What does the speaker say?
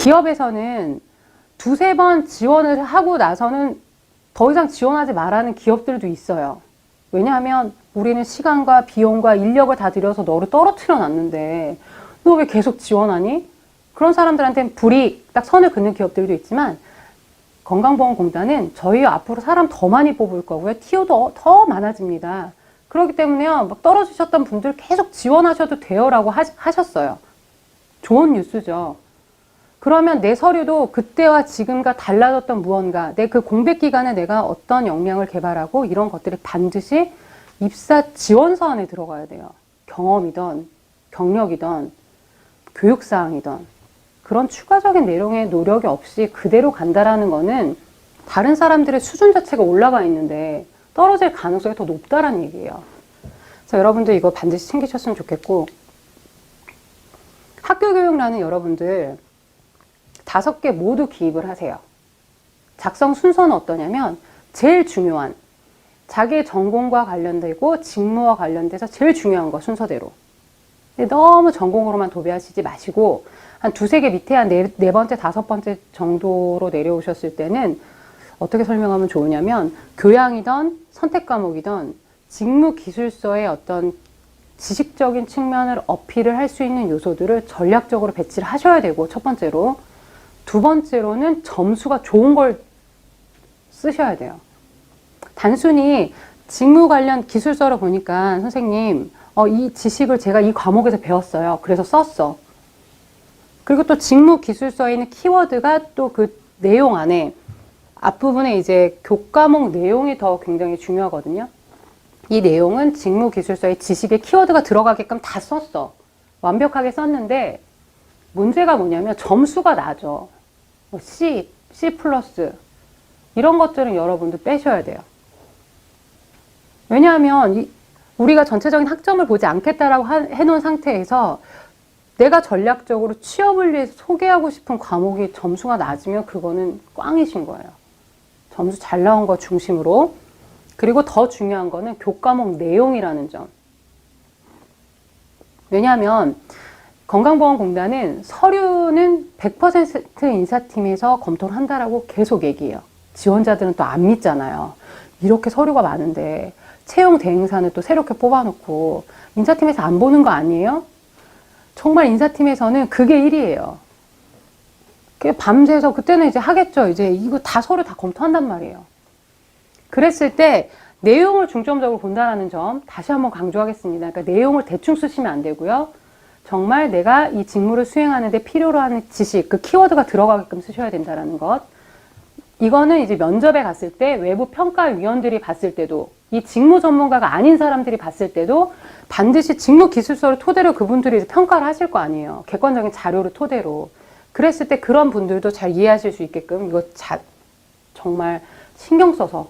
기업에서는 두세 번 지원을 하고 나서는 더 이상 지원하지 말라는 기업들도 있어요. 왜냐하면 우리는 시간과 비용과 인력을 다 들여서 너를 떨어뜨려 놨는데 너 왜 계속 지원하니? 그런 사람들한테는 불이익, 딱 선을 긋는 기업들도 있지만 건강보험공단은 저희 앞으로 사람 더 많이 뽑을 거고요. 티오도 더 많아집니다. 그렇기 때문에요. 막 떨어지셨던 분들 계속 지원하셔도 돼요라고 하, 하셨어요. 좋은 뉴스죠. 그러면 내 서류도 그때와 지금과 달라졌던 무언가, 내 그 공백 기간에 내가 어떤 역량을 개발하고 이런 것들이 반드시 입사 지원서 안에 들어가야 돼요. 경험이든 경력이든 교육사항이든 그런 추가적인 내용의 노력이 없이 그대로 간다라는 거는 다른 사람들의 수준 자체가 올라가 있는데 떨어질 가능성이 더 높다라는 얘기예요. 그래서 여러분들 이거 반드시 챙기셨으면 좋겠고 학교 교육라는 여러분들 다섯 개 모두 기입을 하세요. 작성 순서는 어떠냐면 제일 중요한 자기 전공과 관련되고 직무와 관련돼서 제일 중요한 거 순서대로. 너무 전공으로만 도배하시지 마시고 한 두세 개 밑에 한 네, 네 번째, 다섯 번째 정도로 내려오셨을 때는 어떻게 설명하면 좋으냐면 교양이든 선택 과목이든 직무 기술서의 어떤 지식적인 측면을 어필을 할 수 있는 요소들을 전략적으로 배치를 하셔야 되고 첫 번째로 두 번째로는 점수가 좋은 걸 쓰셔야 돼요. 단순히 직무 관련 기술서를 보니까 선생님 어, 이 지식을 제가 이 과목에서 배웠어요. 그래서 썼어. 그리고 또 직무 기술서에 있는 키워드가 또 그 내용 안에 앞부분에 이제 교과목 내용이 더 굉장히 중요하거든요. 이 내용은 직무 기술서의 지식의 키워드가 들어가게끔 다 썼어. 완벽하게 썼는데 문제가 뭐냐면 점수가 나죠. 뭐 C, C 플러스 이런 것들은 여러분들 빼셔야 돼요. 왜냐하면 이, 우리가 전체적인 학점을 보지 않겠다라고 하, 해놓은 상태에서 내가 전략적으로 취업을 위해서 소개하고 싶은 과목이 점수가 낮으면 그거는 꽝이신 거예요. 점수 잘 나온 거 중심으로. 그리고 더 중요한 거는 교과목 내용이라는 점. 왜냐하면 건강보험공단은 서류는 100% 인사팀에서 검토를 한다라고 계속 얘기해요. 지원자들은 또 안 믿잖아요. 이렇게 서류가 많은데 채용 대행사는 또 새롭게 뽑아놓고 인사팀에서 안 보는 거 아니에요? 정말 인사팀에서는 그게 1위예요. 밤새서 그때는 이제 하겠죠. 이제 이거 다 서류 다 검토한단 말이에요. 그랬을 때 내용을 중점적으로 본다는 점 다시 한번 강조하겠습니다. 그러니까 내용을 대충 쓰시면 안 되고요. 정말 내가 이 직무를 수행하는데 필요로 하는 지식, 그 키워드가 들어가게끔 쓰셔야 된다는 것. 이거는 이제 면접에 갔을 때 외부 평가위원들이 봤을 때도 이 직무 전문가가 아닌 사람들이 봤을 때도 반드시 직무 기술서를 토대로 그분들이 평가를 하실 거 아니에요. 객관적인 자료를 토대로. 그랬을 때 그런 분들도 잘 이해하실 수 있게끔 이거 자, 정말 신경 써서